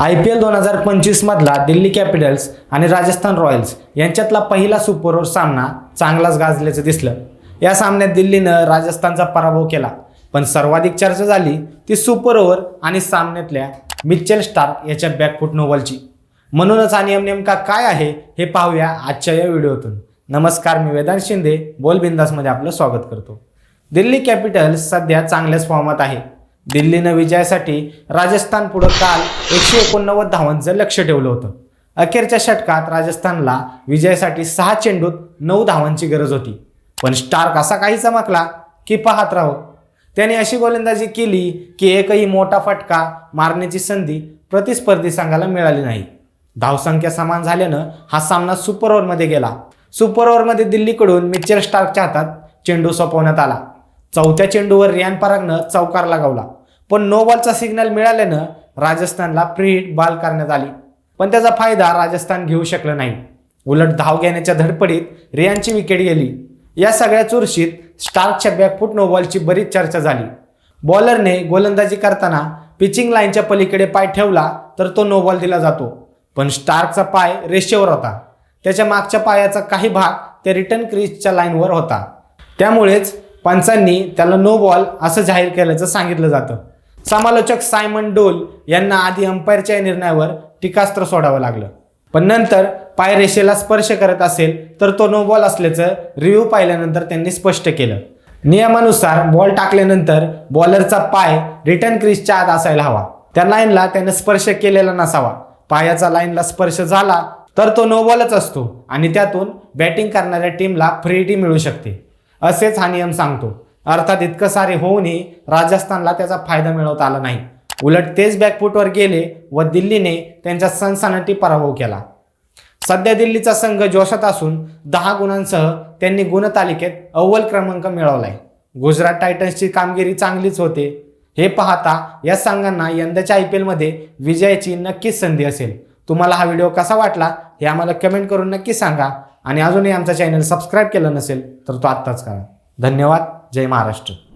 I P L दोन हजार पंचवीसमधला Delhi Capitals आणि राजस्थान रॉयल्स यांच्यातला पहिला सुपर ओव्हर सामना चांगलाच गाजल्याचं दिसलं. या सामन्यात दिल्लीनं राजस्थानचा पराभव केला. पण सर्वाधिक चर्चा झाली ती सुपर ओव्हर आणि सामन्यातल्या मिचेल स्टार्क याच्या बॅकफुट नोवलची. म्हणूनच हा नियम नेमका काय आहे हे पाहूया आजच्या या व्हिडिओतून. नमस्कार मी वेदांत शिंदे. बोलबिंदासमध्ये आपलं स्वागत करतो. दिल्ली कॅपिटल्स सध्या चांगल्याच फॉर्मात आहे. दिल्लीनं विजयासाठी राजस्थान पुढं काल एकशे एकोणनव्वद धावांचं लक्ष ठेवलं होतं. अखेरच्या षटकात राजस्थानला विजयासाठी सहा चेंडूत नऊ धावांची गरज होती. पण स्टार्क असा काही चमकला की पाहत राहो. त्याने अशी गोलंदाजी केली की एकही मोठा फटका मारण्याची संधी प्रतिस्पर्धी संघाला मिळाली नाही. धावसंख्या समान झाल्यानं हा सामना सुपर ओव्हरमध्ये गेला. सुपर ओव्हरमध्ये दिल्लीकडून मिचेल स्टार्कच्या हातात चेंडू सोपवण्यात आला. चौथ्या चेंडूवर रियान परागनं चौकार लगावला. पण नो बॉलचा सिग्नल मिळाल्यानं राजस्थानला फ्री हिट बॉल करण्यात आली. पण त्याचा फायदा राजस्थान घेऊ शकलं नाही. उलट धाव घेण्याच्या धडपडीत रियांची विकेट गेली. या सगळ्या चुरशीत स्टार्कच्या बॅकफूट नो बॉलची बरीच चर्चा झाली. बॉलरने गोलंदाजी करताना पिचिंग लाईनच्या पलीकडे पाय ठेवला तर तो नो बॉल दिला जातो. पण स्टार्कचा पाय रेषेवर होता. त्याच्या मागच्या पायाचा काही भाग त्या रिटर्न क्रीजच्या लाईनवर होता. त्यामुळेच पंचांनी त्याला नो बॉल असं जाहीर केल्याचं सांगितलं जातं. समालोचक सायमन डोल यांना आधी अंपायरच्या या निर्णयावर टीकास्त्र सोडावं लागलं. पण नंतर पाय रेषेला स्पर्श करत असेल तर तो नो बॉल असल्याचं रिव्ह्यू पाहिल्यानंतर त्यांनी स्पष्ट केलं. नियमानुसार बॉल टाकल्यानंतर बॉलरचा पाय रिटर्न क्रीजच्या आत असायला हवा. त्या लाईनला त्याने स्पर्श केलेला नसावा. पायाचा लाईनला स्पर्श झाला तर तो नो बॉलच असतो आणि त्यातून बॅटिंग करणाऱ्या टीमला फ्री हिट मिळू शकते. असेच हा नियम सांगतो. अर्थात इतकं सारे होऊनही राजस्थानला त्याचा फायदा मिळवता आला नाही. उलट तेच बॅकफूटवर गेले व दिल्लीने त्यांचा सनसनाटी पराभव केला. सध्या दिल्लीचा संघ जोशात असून दहा गुणांसह त्यांनी गुणतालिकेत अव्वल क्रमांक मिळवलाय. गुजरात टायटन्सची कामगिरी चांगलीच होते. हे पाहता या संघांना यंदाच्या आय पी एलमध्ये विजयाची नक्कीच संधी असेल. तुम्हाला हा व्हिडिओ कसा वाटला हे आम्हाला कमेंट करून नक्की सांगा. आणि अजूनही आमचा चॅनल सबस्क्राईब केलं नसेल तर तो आत्ताच करा. धन्यवाद. जय महाराष्ट्र.